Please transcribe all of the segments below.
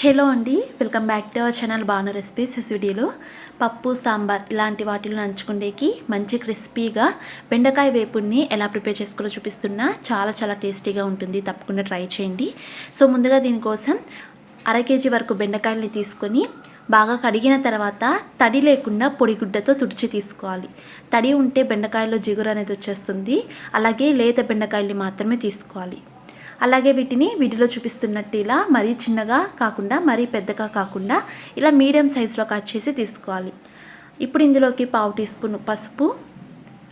Hello అండి welcome back to our channel Banu recipes ఈ వీడియోలో పప్పు సాంబార్ ఇలాంటి వాటిలో నంచుకుండేకి మంచి క్రిస్పీగా బెండకాయ వేపుడిని ఎలా ప్రిపేర్ చేసుకోవాలో చూపిస్తున్నా చాలా చాలా టేస్టీగా ఉంటుంది. తప్పకుండా ట్రై చేయండి. సో ముందుగా దీనికోసం అర కేజీ వరకు బెండకాయలని తీసుకొని బాగా కడిగిన తర్వాత తడి లేకుండా పొడిగుడ్డతో తుడిచి తీసుకోవాలి. తడి ఉంటే బెండకాయలో జిగురు అనేది వచ్చేస్తుంది. అలాగే లేత బెండకాయల్ని మాత్రమే తీసుకోవాలి. అలాగే వీటిని వీటిలో చూపిస్తున్నట్టు ఇలా మరీ చిన్నగా కాకుండా మరీ పెద్దగా కాకుండా ఇలా మీడియం సైజులో కట్ చేసి తీసుకోవాలి. ఇప్పుడు ఇందులోకి పావు టీ స్పూన్ పసుపు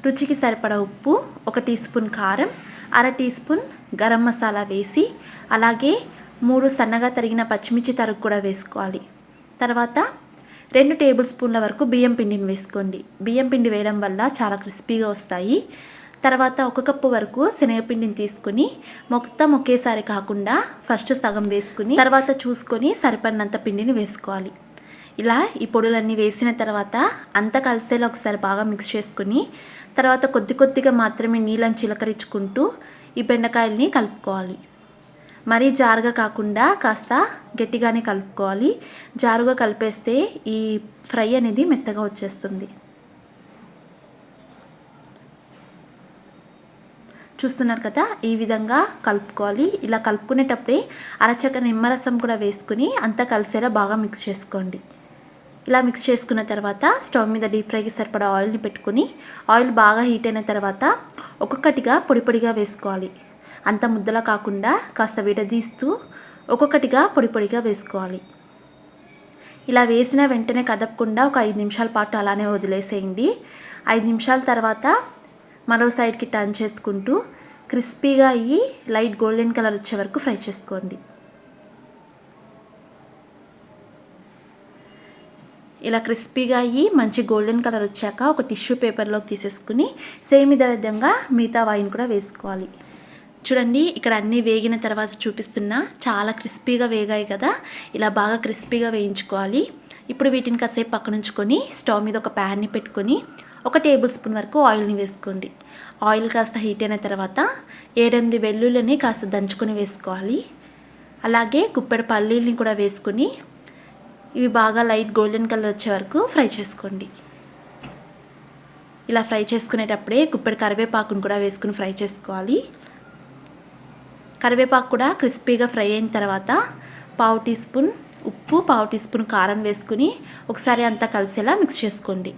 రుచికి సరిపడా ఉప్పు ఒక టీ స్పూన్ కారం అర టీ స్పూన్ గరం మసాలా వేసి అలాగే మూడు సన్నగా తరిగిన పచ్చిమిర్చి తరుగు కూడా వేసుకోవాలి. తర్వాత రెండు టేబుల్ స్పూన్ల వరకు బియ్యం పిండిని వేసుకోండి. బియ్యం పిండి వేయడం వల్ల చాలా క్రిస్పీగా వస్తాయి. తర్వాత ఒక కప్పు వరకు శనగపిండిని తీసుకుని మొత్తం ఒకేసారి కాకుండా ఫస్ట్ సగం వేసుకుని తర్వాత చూసుకొని సరిపడినంత పిండిని వేసుకోవాలి. ఇలా ఈ పొడులన్నీ వేసిన తర్వాత అంతా కలిసేలా ఒకసారి బాగా మిక్స్ చేసుకుని తర్వాత కొద్ది కొద్దిగా మాత్రమే నీళ్ళని చిలకరించుకుంటూ ఈ బెండకాయల్ని కలుపుకోవాలి. మరీ జారుగా కాకుండా కాస్త గట్టిగానే కలుపుకోవాలి. జారుగా కలిపేస్తే ఈ ఫ్రై అనేది మెత్తగా వచ్చేస్తుంది. చూస్తున్నారు కదా ఈ విధంగా కలుపుకోవాలి. ఇలా కలుపుకునేటప్పుడే అరచక నిమ్మరసం కూడా వేసుకుని అంతా కలిసేలా బాగా మిక్స్ చేసుకోండి. ఇలా మిక్స్ చేసుకున్న తర్వాత స్టవ్ మీద డీప్ ఫ్రైకి సరిపడా ఆయిల్ని పెట్టుకుని ఆయిల్ బాగా హీట్ అయిన తర్వాత ఒక్కొక్కటిగా పొడి పొడిగా వేసుకోవాలి. అంత ముద్దలా కాకుండా కాస్త విడదీస్తూ ఒక్కొక్కటిగా పొడి పొడిగా వేసుకోవాలి. ఇలా వేసిన వెంటనే కదపకుండా ఒక ఐదు నిమిషాల పాటు అలానే వదిలేసేయండి. ఐదు నిమిషాల తర్వాత మరో సైడ్కి టర్న్ చేసుకుంటూ క్రిస్పీగా అయ్యి లైట్ గోల్డెన్ కలర్ వచ్చే వరకు ఫ్రై చేసుకోండి. ఇలా క్రిస్పీగా అయ్యి మంచి గోల్డెన్ కలర్ వచ్చాక ఒక టిష్యూ పేపర్లోకి తీసేసుకుని సేమ్ ఇదే విధంగా మిగతా వైన్ కూడా వేసుకోవాలి. చూడండి ఇక్కడ అన్నీ వేగిన తర్వాత చూపిస్తున్నా చాలా క్రిస్పీగా వేగాయి కదా. ఇలా బాగా క్రిస్పీగా వేయించుకోవాలి. ఇప్పుడు వీటిని కాసేపు పక్కనుంచుకొని స్టవ్ మీద ఒక ప్యాన్ని పెట్టుకొని ఒక టేబుల్ స్పూన్ వరకు ఆయిల్ని వేసుకోండి. ఆయిల్ కాస్త హీట్ అయిన తర్వాత ఏడెనిమిది వెల్లుల్లిని కాస్త దంచుకొని వేసుకోవాలి. అలాగే కుప్పెడు పల్లీల్ని కూడా వేసుకొని ఇవి బాగా లైట్ గోల్డెన్ కలర్ వచ్చే వరకు ఫ్రై చేసుకోండి. ఇలా ఫ్రై చేసుకునేటప్పుడే కుప్పెడు కరివేపాకును కూడా వేసుకుని ఫ్రై చేసుకోవాలి. కరివేపాకు కూడా క్రిస్పీగా ఫ్రై అయిన తర్వాత పావు టీ స్పూన్ ఉప్పు పావు టీ స్పూన్ కారం వేసుకుని ఒకసారి అంతా కలిసేలా మిక్స్ చేసుకోండి.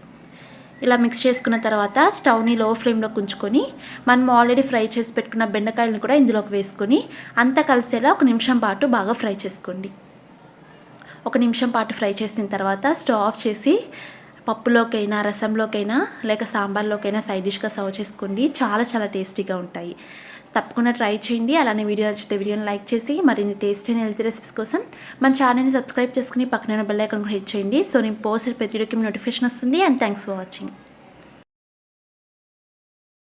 ఇలా మిక్స్ చేసుకున్న తర్వాత స్టవ్ని లో ఫ్లేమ్లో ఉంచుకొని మనం ఆల్రెడీ ఫ్రై చేసి పెట్టుకున్న బెండకాయలను కూడా ఇందులోకి వేసుకొని అంతా కలిసేలా ఒక నిమిషం పాటు బాగా ఫ్రై చేసుకోండి. ఒక నిమిషం పాటు ఫ్రై చేసిన తర్వాత స్టవ్ ఆఫ్ చేసి పప్పులోకైనా రసంలోకైనా లేక సాంబార్లోకైనా సైడ్ డిష్గా సర్వ్ చేసుకోండి. చాలా చాలా టేస్టీగా ఉంటాయి. తప్పకుండా ట్రై చేయండి. అలానే వీడియో నచ్చితే వీడియోని లైక్ చేసి మరిన్ని టేస్ట్ అయిన హెల్తీ రెసిపీస్ కోసం మన ఛానల్ని సబ్స్క్రైబ్ చేసుకుని పక్కన బెల్ ఐకాన్ కూడా హిట్ చేయండి. సో నేను పోస్ట్ ప్రతి వీడియోకి నోటిఫికేషన్ వస్తుంది. And thanks for watching.